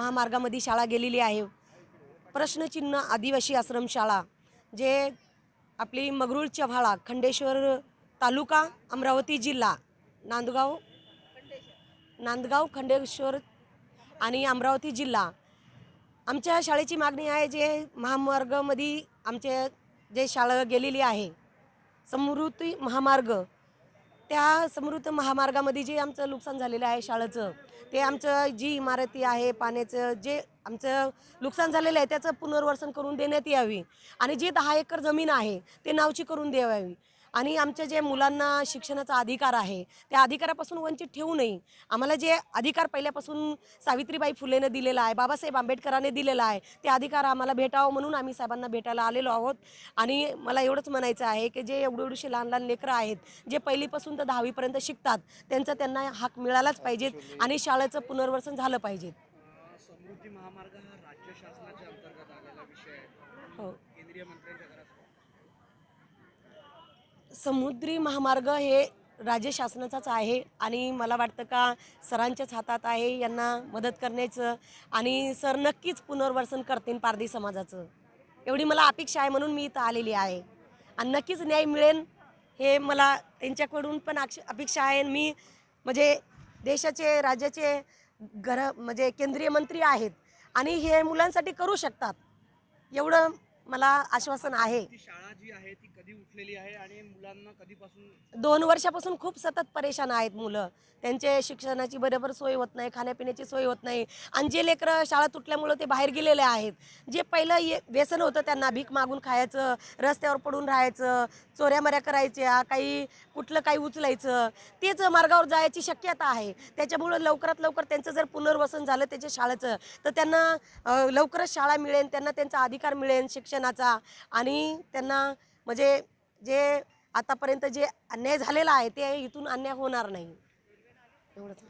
महामार्गामध्ये शाळा गेलेली आहे. प्रश्नचिन्ह आदिवासी आश्रमशाळा जे आपली मगरूळ चव्हाळा खंडेश्वर तालुका अमरावती जिल्हा नांदगाव नांदगाव खंडेश्वर आणि अमरावती जिल्हा. आमच्या शाळेची मागणी आहे जे महामार्गामध्ये आमचे जे शाळा गेलेली आहे समृद्धी महामार्ग त्या समृद्ध महामार्गामध्ये जे आमचं नुकसान झालेलं आहे शाळेचं ते आमचं जी इमारती आहे पाण्याचं जे आमचं नुकसान झालेलं आहे त्याचं पुनर्वसन करून देण्यात यावी. आणि जे दहा एकर जमीन आहे ते नावची करून द्यावी. आणि आमच्या जे मुलांना शिक्षणाचा अधिकार आहे त्या अधिकारापासून वंचित ठेवू नये. आम्हाला जे अधिकार पहिल्यापासून सावित्रीबाई फुलेनं दिलेला आहे बाबासाहेब आंबेडकरांनी दिलेला आहे ते अधिकार आम्हाला भेटावं म्हणून आम्ही साहेबांना भेटायला आलेलो आहोत. आणि मला एवढंच म्हणायचं आहे की जे एवढी एवढीशी लहान लहान लेकरं आहेत जे पहिलीपासून तर दहावीपर्यंत शिकतात त्यांचा त्यांना हक मिळालाच पाहिजेत आणि शाळेचं पुनर्वसन झालं पाहिजे. समृद्धी महामार्ग हा राज्य शासनाच्या अंतर्गत आलेला विषय आहे. हो. केंद्रीय घरात समुद्री महामार्ग हे राज्य शासनाचाच आहे आणि मला वाटतं का सरांच्याच हातात आहे यांना मदत करण्याचं आणि सर नक्कीच पुनर्वसन करतील पारधी समाजाचं. एवढी मला अपेक्षा आहे म्हणून मी इथं आलेली आहे. आणि नक्कीच न्याय मिळेल हे मला त्यांच्याकडून पण अक्ष- अपेक्षा आहे. आणि मी म्हणजे देशाचे राज्याचे घर म्हणजे केंद्रीय मंत्री आहेत आणि हे मुलांसाठी करू शकतात. एवढं मला आश्वासन आहे. ती शाळा जी आहे ती कधी उठलेली आहे आणि मुलांना कधीपासून दोन वर्षापासून खूप सतत परेशान आहेत मुलं. त्यांचे शिक्षणाची बरोबर सोय होत नाही खाण्यापिण्याची सोय होत नाही. आणि जे लेकरं शाळा तुटल्यामुळं ते बाहेर गेलेले आहेत. जे पहिलं ये व्यसन होतं त्यांना भीक मागून खायचं रस्त्यावर पडून राहायचं चोऱ्यामऱ्या करायच्या काही कुठलं काही उचलायचं तेच मार्गावर जायची शक्यता आहे. त्याच्यामुळं लवकरात लवकर त्यांचं जर पुनर्वसन झालं त्याच्या शाळेचं तर त्यांना अ, लवकरच शाळा मिळेल त्यांना त्यांचा अधिकार मिळेल शिक्षणाचा आणि त्यांना म्हणजे जे आतापर्यंत जे अन्याय झालेला आहे ते इथून अन्याय होणार नाही. एवढंच.